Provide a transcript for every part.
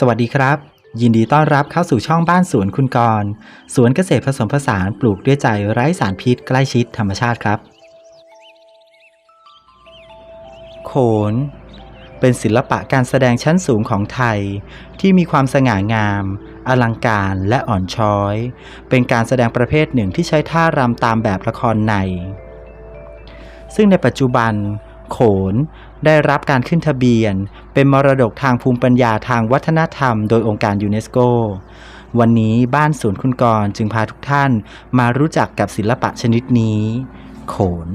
สวัสดีครับ ยินดีต้อนรับเข้าสู่ช่องบ้านสวนคุณกรสวนเกษตรผสมผสานปลูกด้วยใจไร้สารพิษใกล้ชิดธรรมชาติครับ โขน เป็นศิลปะการแสดงชั้นสูงของไทย ที่มีความสง่างาม อลังการและอ่อนช้อย เป็นการแสดงประเภทหนึ่งที่ใช้ท่ารำตามแบบละครใน ซึ่งในปัจจุบัน โขนได้รับการขึ้นทะเบียน เป็นมรดกทางภูมิปัญญาทางวัฒนธรรมโดยองค์การยูเนสโก วันนี้บ้านสวนคุณกรจึงพาทุกท่านมารู้จักกับศิลปะชนิดนี้ โขน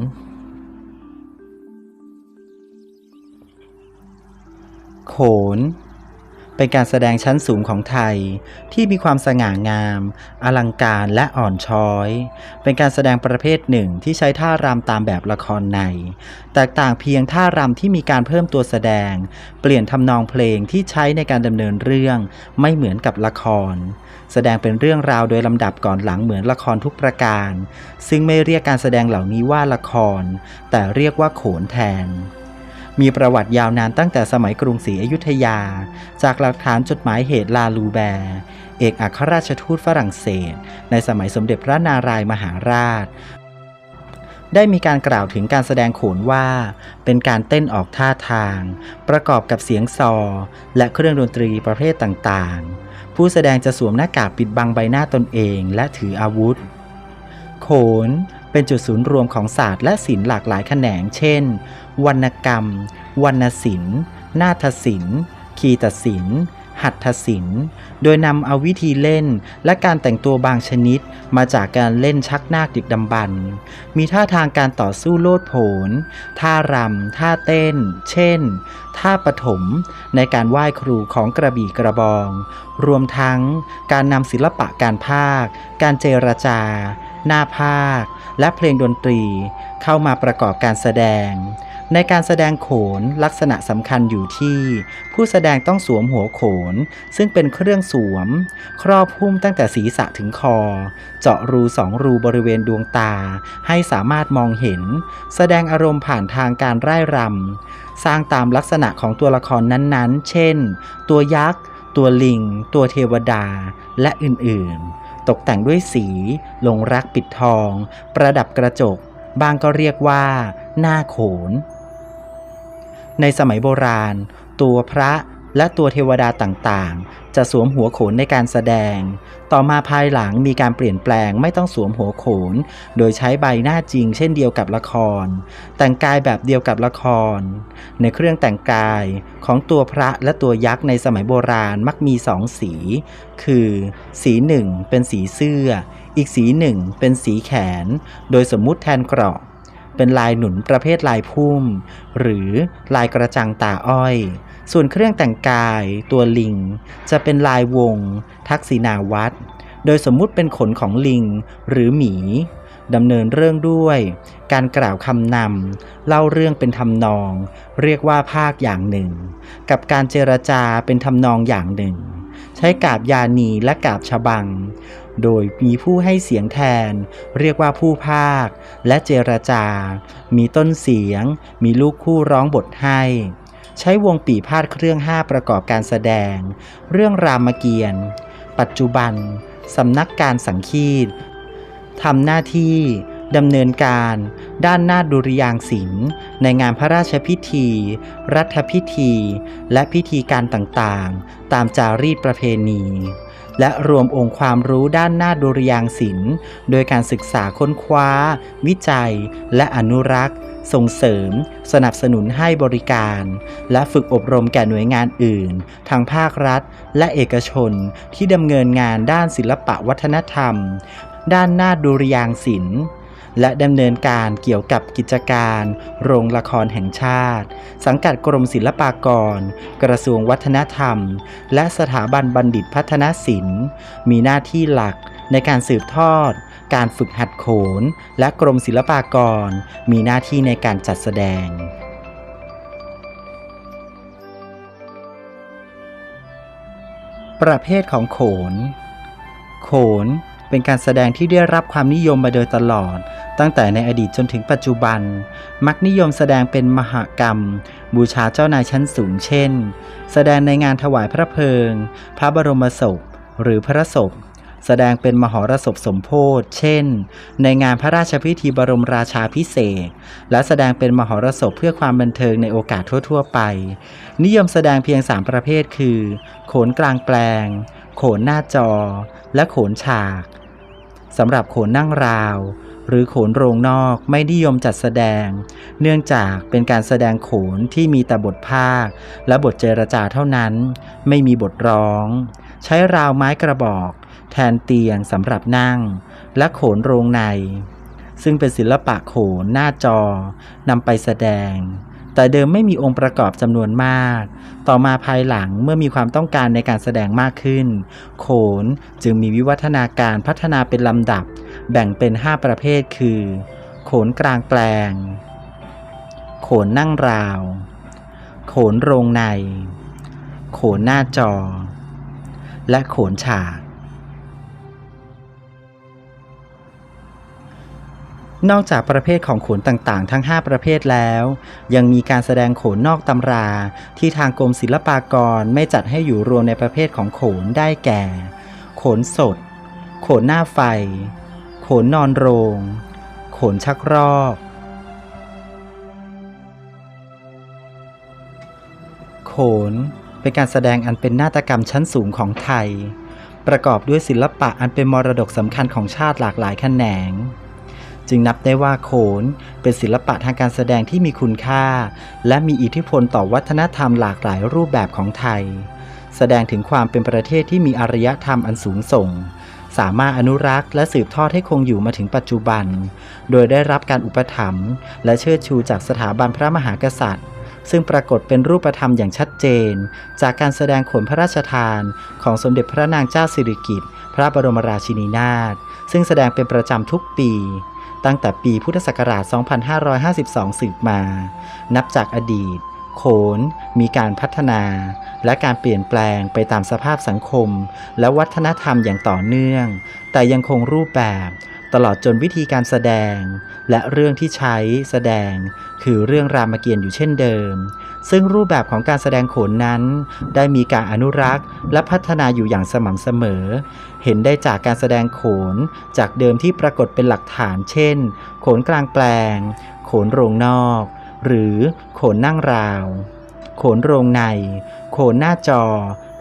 โขน เป็นการแสดงชั้นสูงของไทยที่มีความสง่างาม อลังการและอ่อนช้อย เป็นการแสดงประเภทหนึ่งที่ใช้ท่ารำตามแบบละครใน แตกต่างเพียงท่ารำที่มีการเพิ่มตัวแสดง เปลี่ยนทำนองเพลงที่ใช้ในการดำเนินเรื่องไม่เหมือนกับละคร แสดงเป็นเรื่องราวโดยลำดับก่อนหลังเหมือนละครทุกประการ ซึ่งไม่เรียกการแสดงเหล่านี้ว่าละคร แต่เรียกว่าโขนแทน มีประวัติยาวนานตั้งแต่สมัยกรุงศรีอยุธยา จากหลักฐานจดหมายเหตุลาลูแบร์เอกอัครราชทูตฝรั่งเศส ในสมัยสมเด็จพระนารายมหาราช ได้มีการกล่าวถึงการแสดงโขนว่า เป็นการเต้นออกท่าทาง ประกอบกับเสียงซอ และเครื่องดนตรีประเภทต่างๆ ผู้แสดงจะสวมหน้ากากปิดบังใบหน้าตนเองและถืออาวุธ โขน เป็นจุดศูนย์รวมของศาสตร์และศิลป์หลากหลายแขนง เช่น วรรณกรรม วรรณศิลป์ นาฏศิลป์ คีตศิลป์ หัตถศิลป์ โดยนำเอาวิธีเล่นและการแต่งตัวบางชนิดมาจากการเล่นชักนาคดึกดำบรรมีท่าทางการต่อสู้โลดโผน ท่ารำ ท่าเต้น เช่น ท่าปฐมในการไหว้ครูของกระบี่กระบอง รวมทั้งการนำศิลปะการภาค การเจรจา หน้าภาค และเพลงดนตรีเข้ามาประกอบการแสดง ในการแสดงโขนลักษณะสำคัญอยู่ที่ ผู้แสดงต้องสวมหัวโขน ซึ่งเป็นเครื่องสวม ครอบหุ้มตั้งแต่ศีรษะถึงคอ เจาะรูสองรูบริเวณดวงตา ให้สามารถมองเห็น แสดงอารมณ์ผ่านทางการร่ายรำสร้างตามลักษณะของตัวละครนั้นๆ เช่น ตัวยักษ์ ตัวลิง ตัวเทวดา และอื่นๆ ตกแต่งด้วยสี ลงรักปิดทอง ประดับกระจกบางก็เรียกว่า หน้าโขน ในสมัยโบราณ ตัวพระและตัวเทวดาต่างๆ จะสวมหัวโขนในการแสดง ต่อมาภายหลังมีการเปลี่ยนแปลงไม่ต้องสวมหัวโขน โดยใช้ใบหน้าจริงเช่นเดียวกับละคร แต่งกายแบบเดียวกับละคร ในเครื่องแต่งกายของตัวพระและตัวยักษ์ในสมัยโบราณมักมีสองสี คือ สีหนึ่งเป็นสีเสื้อ อีกสีหนึ่งเป็นสีแขน โดยสมมุติแทนเกราะ เป็นลายหนุนประเภทลายพุ่ม หรือลายกระจังตาอ้อย ส่วนเครื่องแต่งกายตัวลิง จะเป็นลายวง ทักษิณาวัตรโดยสมมุติเป็นขนของลิงหรือหมีดำเนินเรื่องด้วย การกล่าวคำนำ เล่าเรื่องเป็นทำนอง เรียกว่าภาคอย่างหนึ่ง กับการเจรจาเป็นทำนองอย่างหนึ่ง ใช้กาบยานีและกาบฉบัง โดยมีผู้ให้เสียงแทน เรียกว่าผู้ภาค และเจรจา มีต้นเสียง มีลูกคู่ร้องบทให้ ใช้วงปีพาดเครื่องห้าประกอบการแสดง เรื่องรามเกียรติ์ปัจจุบันสำนักการสังคีตทำหน้าที่ดำเนินการด้านนาฏดุริยางศิลป์ในงานพระราชพิธี รัฐพิธี และพิธีการต่างๆ ตามจารีตประเพณี และรวมองค์ความรู้ด้านนาฏดุริยางศิลป์ โดยการศึกษาค้นคว้า วิจัย และอนุรักษ์ ส่งเสริม สนับสนุนให้บริการ และฝึกอบรมแก่หน่วยงานอื่น ทางภาครัฐ และเอกชนที่ดำเนินงานด้านศิลปะวัฒนธรรม ด้านนาฏดุริยางศิลป์ และดำเนินการเกี่ยวกับกิจการ โรงละครแห่งชาติ สังกัดกรมศิลปากร กระทรวงวัฒนธรรม และสถาบันบัณฑิตพัฒนศิลป์ มีหน้าที่หลักในการสืบทอด การฝึกหัดโขน และกรมศิลปากร มีหน้าที่ในการจัดแสดงประเภทของโขน โขนเป็นการแสดงที่ได้รับความนิยมมาโดยตลอด ตั้งแต่ในอดีตจนถึงปัจจุบัน มักนิยมแสดงเป็นมหกรรม บูชาเจ้านายชั้นสูงเช่น แสดงในงานถวายพระเพลิง พระบรมศพ หรือพระศพ แสดงเป็นมหรสพสมโพธิเช่น ในงานพระราชพิธีบรมราชาพิเศษ และแสดงเป็นมหรสพเพื่อความบันเทิงในโอกาสทั่ว ๆ ไป นิยมแสดงเพียง 3 ประเภทคือ โขนกลางแปลง โขนหน้าจอ และโขนฉากสำหรับโขนนั่งราว หรือโขนโรงนอกไม่นิยมจัดแสดง เนื่องจากเป็นการแสดงโขนที่มีแต่บทภาค และบทเจรจาเท่านั้น ไม่มีบทร้อง ใช้ราวไม้กระบอก แทนเตียงสำหรับนั่ง และโขนโรงใน ซึ่งเป็นศิลปะโขนหน้าจอนำไปแสดง แต่เดิมไม่มีองค์ประกอบจำนวนมาก ต่อมาภายหลังเมื่อมีความต้องการในการแสดงมากขึ้น โขนจึงมีวิวัฒนาการพัฒนาเป็นลำดับ แบ่งเป็น 5 ประเภทคือ โขนกลางแปลง โขนนั่งราว โขนโรงใน โขนหน้าจอ และโขนฉาก นอกจากประเภทของโขนต่างๆ ทั้ง 5 ประเภทแล้ว ยังมีการแสดงโขนนอกตำรา ที่ทางกรมศิลปากรไม่จัดให้อยู่รวมในประเภทของโขนได้แก่ โขนสด โขนหน้าไฟ โขนนอนโรง โขนชักรอกโขนเป็นการแสดงอันเป็นนาฏกรรมชั้นสูงของไทย ประกอบด้วยศิลปะอันเป็นมรดกสำคัญของชาติหลากหลายแขนง จึงนับได้ว่าโขนเป็นศิลปะทางการแสดงที่มีคุณค่า และมีอิทธิพลต่อวัฒนธรรมหลากหลายรูปแบบของไทย แสดงถึงความเป็นประเทศที่มีอารยธรรมอันสูงส่ง สามารถอนุรักษ์และสืบทอดให้คงอยู่มาถึงปัจจุบัน โดยได้รับการอุปถัมภ์และเชิดชูจากสถาบันพระมหากษัตริย์ ซึ่งปรากฏเป็นรูปธรรมอย่างชัดเจน จากการแสดงขนพระราชทาน ของสมเด็จพระนางเจ้าสิริกิติ์พระบรมราชินีนาถซึ่งแสดงเป็นประจำทุกปี ตั้งแต่ปีพุทธศักราช 2552 สืบมา นับจากอดีต โขน มีการพัฒนา และการเปลี่ยนแปลงไปตามสภาพสังคม และวัฒนธรรมอย่างต่อเนื่อง แต่ยังคงรูปแบบตลอดจนวิธีการแสดง และเรื่องที่ใช้แสดง คือเรื่องรามเกียรติ์อยู่เช่นเดิม ซึ่งรูปแบบของการแสดงโขนนั้น ได้มีการอนุรักษ์ และพัฒนาอยู่อย่างสม่ำเสมอ เห็นได้จากการแสดงโขนจากเดิมที่ปรากฏเป็นหลักฐาน เช่น โขนกลางแปลง โขนโรงนอก หรือโขนนั่งราว โขนโรงใน โขนหน้าจอ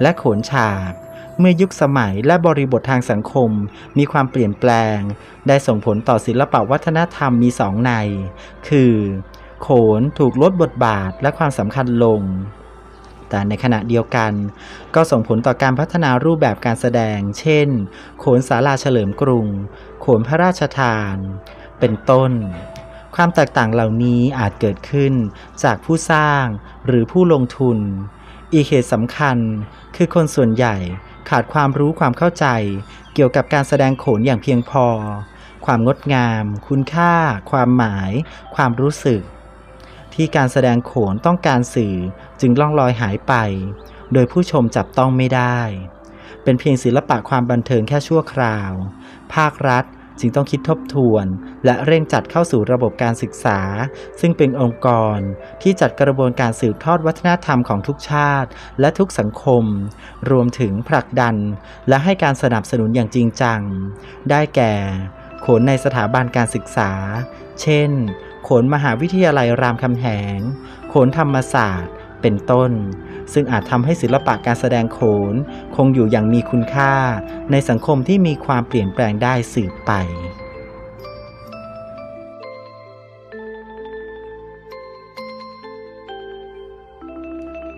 และโขนฉากเมื่อยุคสมัยและบริบททางสังคมมีความเปลี่ยนแปลง ได้ส่งผลต่อศิลปวัฒนธรรมมีสองใน คือ โขนถูกลดบทบาทและความสำคัญลง แต่ในขณะเดียวกัน ก็ส่งผลต่อการพัฒนารูปแบบการแสดง เช่น โขนศาลาเฉลิมกรุง โขนพระราชทาน เป็นต้น ความแตกต่างเหล่านี้อาจเกิดขึ้นจากผู้สร้างหรือผู้ลงทุน อีกเหตุสำคัญคือคนส่วนใหญ่ขาดความรู้ความเข้าใจ เกี่ยวกับการแสดงโขนอย่างเพียงพอ ความงดงาม คุณค่า ความหมาย ความรู้สึก ที่การแสดงโขนต้องการสื่อจึงล่องลอยหายไป โดยผู้ชมจับต้องไม่ได้ เป็นเพียงศิลปะความบันเทิงแค่ชั่วคราว ภาครัฐจึงต้องคิดทบทวน และเร่งจัดเข้าสู่ระบบการศึกษา ซึ่งเป็นองค์กรที่จัดกระบวนการสืบทอดวัฒนธรรมของทุกชาติ และทุกสังคม รวมถึงผลักดัน และให้การสนับสนุนอย่างจริงจัง ได้แก่ โขนในสถาบันการศึกษา เช่น โขนมหาวิทยาลัยรามคำแหง โขนธรรมศาสตร์ เป็นต้น ซึ่งอาจทำให้ศิลปะการแสดงโขน คงอยู่อย่างมีคุณค่า ในสังคมที่มีความเปลี่ยนแปลงได้สืบไป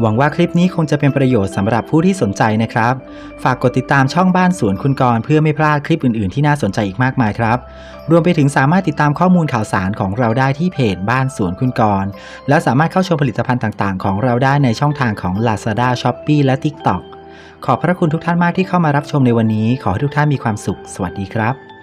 หวังว่าคลิปนี้คงจะเป็นประโยชน์สำหรับผู้ที่สนใจนะครับ ฝากกดติดตามช่องบ้านสวนคุณกรเพื่อไม่พลาดคลิปอื่นๆที่น่าสนใจอีกมากมายครับ รวมไปถึงสามารถติดตามข้อมูลข่าวสารของเราได้ที่เพจบ้านสวนคุณกร และสามารถเข้าชมผลิตภัณฑ์ต่างๆ ของเราได้ในช่องทางของ Lazada, Shopee และ TikTok ขอบพระคุณทุกท่านมากที่เข้ามารับชมในวันนี้ ขอให้ทุกท่านมีความสุข สวัสดีครับ